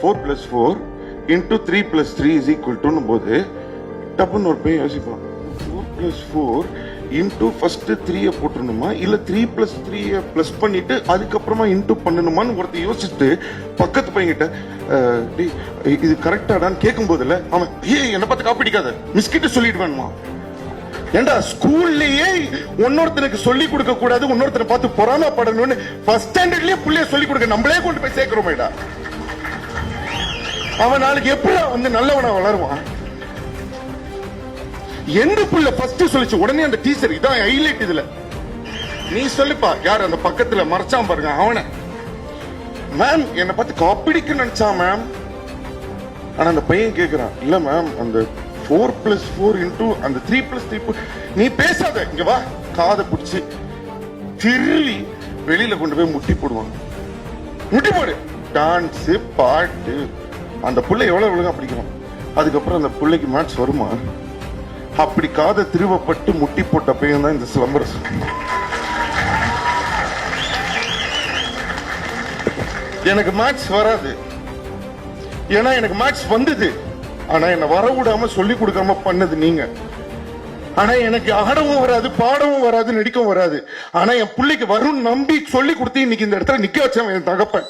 Four plus four into three plus three is equal டுன்னு போது டப்புன்னு ஒரு பையன் யோசிப்பான். Four plus four into first த்ரீயை போட்டுருணுமா இல்லை த்ரீ பிளஸ் த்ரீயை பிளஸ் பண்ணிட்டு அதுக்கப்புறமா இன்டூ பண்ணணுமான்னு ஒருத்தர் யோசிச்சுட்டு பக்கத்து பையன்கிட்ட இது கரெக்டாடான்னு கேட்கும் போதுல அவன் ஏய் என்னை பார்த்து காப்பிடிக்காத மிஸ்கிட்ட சொல்லிட்டு வேணுமா ஏண்டா ஸ்கூல்லையே இன்னொருத்தனுக்கு சொல்லி கொடுக்க கூடாது இன்னொருத்தனை பார்த்து பொறாமப்படணும்னு ஃபர்ஸ்ட் ஸ்டாண்டர்ட்லயே பிள்ளைய சொல்லி கொடுக்க நம்மளே கொண்டு போய் சேர்க்கிறோமேடா. அவன் நாளைக்கு எப்படி வந்து நல்லவனா வளருவான்? எந்த புள்ள ஃபர்ஸ்ட் சொல்லிச்சு உடனே அந்த டீச்சர் இதான் ஹைலைட் இதுல. நீ சொல்லுப்பா யார் அந்த பக்கத்துல மறைச்சான் பாருங்க அவனை. மேம் என்னை பார்த்து காப்பிடிக்க நினைச்சா மேம் ஆனா அந்த பையன் கேக்குறான் இல்ல மேம் அந்த ஃபோர் பிளஸ் ஃபோர் இன்டூ அந்த த்ரீ பிளஸ் த்ரீ நீ பேசாத இங்க வா. காதை பிடிச்சி திருவி வெளியில கொண்டு போய் முட்டி போடுவாங்க முட்டி போடு. டான்ஸ் பாட்டு. அந்த பிள்ளை எவ்வளோ ஒழுங்காக படிக்கிறோம் அதுக்கப்புறம் அந்த பிள்ளைக்கு மேட்ச் வருமா? அப்படி காதை திருவப்பட்டு முட்டி போட்ட பையன் தான் இந்த சிலம்பரசு. எனக்கு மேட்ச் வராது. ஏன்னா எனக்கு மேட்ச் வந்தது. ஆனா என்ன வர விடாம சொல்லி கொடுக்காம பண்ணது நீங்க. ஆனா எனக்கு ஆடவும் வராது பாடவும் வராது நடிக்கவும் வராது. ஆனா என் பிள்ளைக்கு வரும் நம்பி சொல்லி கொடுத்து இன்னைக்கு இந்த இடத்துல நிக்க வச்சவன் என் தகப்பன்.